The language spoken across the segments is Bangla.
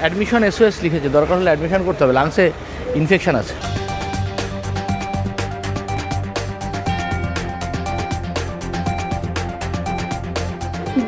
অ্যাডমিশন এসওএস লিখেছে, দরকার হলে অ্যাডমিশন করতে হবে লাংসে ইনফেকশন আছে।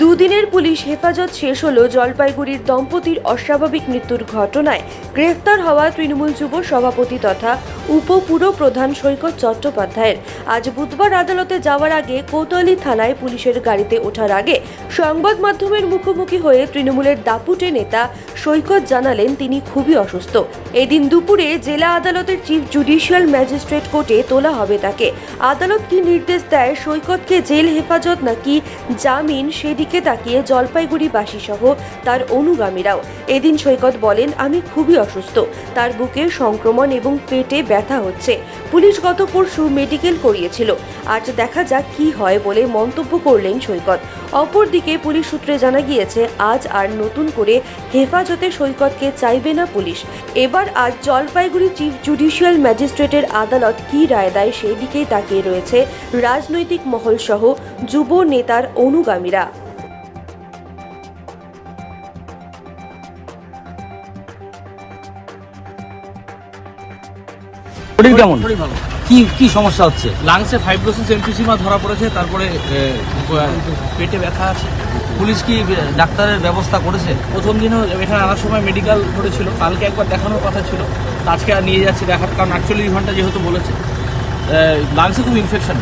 দুদিনের পুলিশ হেফাজত শেষ হলো জলপাইগুড়ির দম্পতির অস্বাভাবিক মৃত্যুর ঘটনায়। গ্রেফতার হওয়া তৃণমূল যুব সভাপতি তথা উপপুর প্রধান সৈকত চট্টোপাধ্যায়ের। আজ বুধবার আদালতে যাওয়ার আগে কোতোয়ালি থানায় পুলিশের গাড়িতে ওঠার আগে সংবাদ মাধ্যমের মুখোমুখি হয়ে তৃণমূলের দাপুটে নেতা সৈকত জানালেন তিনি খুবই অসুস্থ। এদিন দুপুরে জেলা আদালতের চিফ জুডিশিয়াল ম্যাজিস্ট্রেট কোর্টে তোলা হবে তাকে। আদালত কি নির্দেশ দেয়? সৈকতকে জেল হেফাজত নাকি জামিন? সেদিকে তাকিয়ে জলপাইগুড়িবাসী সহ তার অনুগামীরাও। এদিন সৈকত বলেন, আমি খুবই অসুস্থ। তার বুকে সংক্রমণ এবং পেটে ব্যথা হচ্ছে। পুলিশ গত পরশু মেডিকেল করিয়েছিল। আজ দেখা যাক কি হয় বলে মন্তব্য করলেন সৈকত। অপরদিকে পুলিশ সূত্রে জানা গিয়েছে, আজ আর নতুন করে হেফাজতে সৈকতকে চাইবে না পুলিশ। এবার আজ জলপাইগুড়ি চিফ জুডিশিয়াল ম্যাজিস্ট্রেটের আদালত কি রায় দেয় সেই দিকেই তাকিয়ে রয়েছে রাজনৈতিক মহল সহ যুব নেতার অনুগামীরা। শরীর কেমন? কি কি সমস্যা হচ্ছে? লাংসে ফাইব্রোসিস এমফিসিমা ধরা পড়েছে তারপরে পেটে ব্যথা আছে। পুলিশ কি ডাক্তারের ব্যবস্থা করেছে? প্রথম দিনও এখানে আনার সময় মেডিকেল করেছিল কালকে একবার দেখানোর কথা ছিল। আজকে আর নিয়ে যাচ্ছি দেখার কারণ আটচল্লিশ ঘণ্টা যেহেতু বলেছে। লাংসে খুব ইনফেকশন